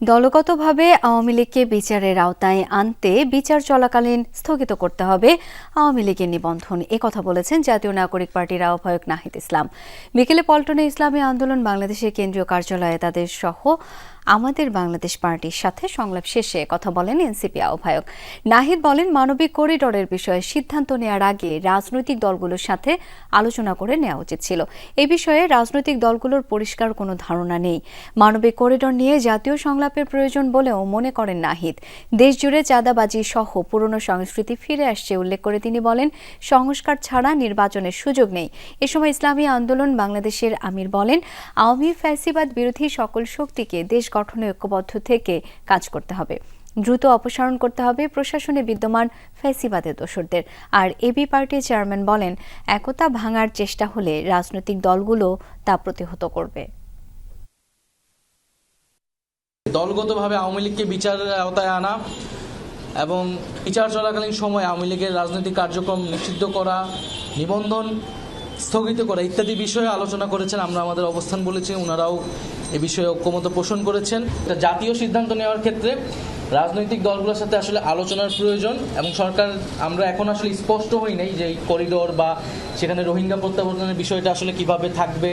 দলগতভাবে আওয়ামী লীগকে বিচারের আওতায় আনতে বিচার চলাকালীন স্থগিত করতে হবে আওয়ামী লীগের নিবন্ধন। এ কথা বলেছেন জাতীয় নাগরিক পার্টির আহ্বায়ক নাহিদ ইসলাম। বিকেলে পল্টনে ইসলামী আন্দোলন বাংলাদেশের কেন্দ্রীয় কার্যালয়ে তাদের সহ আমাদের বাংলাদেশ পার্টির সাথে সংলাপ শেষে কথা বলেন এনসিপি আহ্বায়ক। নাহিদ বলেন, মানবিক করিডোরের বিষয়ে সিদ্ধান্ত নেওয়ার আগে রাজনৈতিক দলগুলোর সাথে আলোচনা করে নেওয়া উচিত ছিল। এ বিষয়ে রাজনৈতিক দলগুলোর পরিষ্কার কোনো ধারণা নেই। মানবিক করিডোর নিয়ে জাতীয় সংলাপের প্রয়োজন বলেও মনে করেন নাহিদ। দেশজুড়ে চাঁদাবাজি সহ পুরনো সংস্কৃতি ফিরে আসছে উল্লেখ করে তিনি বলেন, সংস্কার ছাড়া নির্বাচনের সুযোগ নেই। এ সময় ইসলামী আন্দোলন বাংলাদেশের আমির বলেন, আওয়ামী ফ্যাসিবাদ বিরোধী সকল শক্তিকে দেশ গঠনে ঐক্যবদ্ধ থেকে কাজ করতে হবে। দ্রুত অপসারণ করতে হবে প্রশাসনে বিদ্যমান ফ্যাসিবাদের দোসরদের আর এবি পার্টির চেয়ারম্যান বলেন, একতা ভাঙার চেষ্টা হলে রাজনৈতিক দলগুলো তা প্রতিহত করবে। দলগতভাবে আওয়ামী লীগকে বিচারের আওতায় আনা এবং বিচার চলাকালীন সময় আওয়ামী লীগের রাজনৈতিক কার্যক্রম নিষিদ্ধ করা, নিবন্ধন স্থগিত করা ইত্যাদি বিষয়ে আলোচনা করেছেন। আমরা আমাদের অবস্থান বলেছি ওনারাও এ বিষয়ে ঐক্যমত পোষণ করেছেন। জাতীয় সিদ্ধান্ত নেওয়ার ক্ষেত্রে রাজনৈতিক দলগুলোর সাথে আসলে আলোচনার প্রয়োজন এবং সরকার, আমরা এখন আসলে স্পষ্ট হই নাই যে করিডোর বা সেখানে রোহিঙ্গা প্রত্যাবর্তনের বিষয়টা আসলে কীভাবে থাকবে।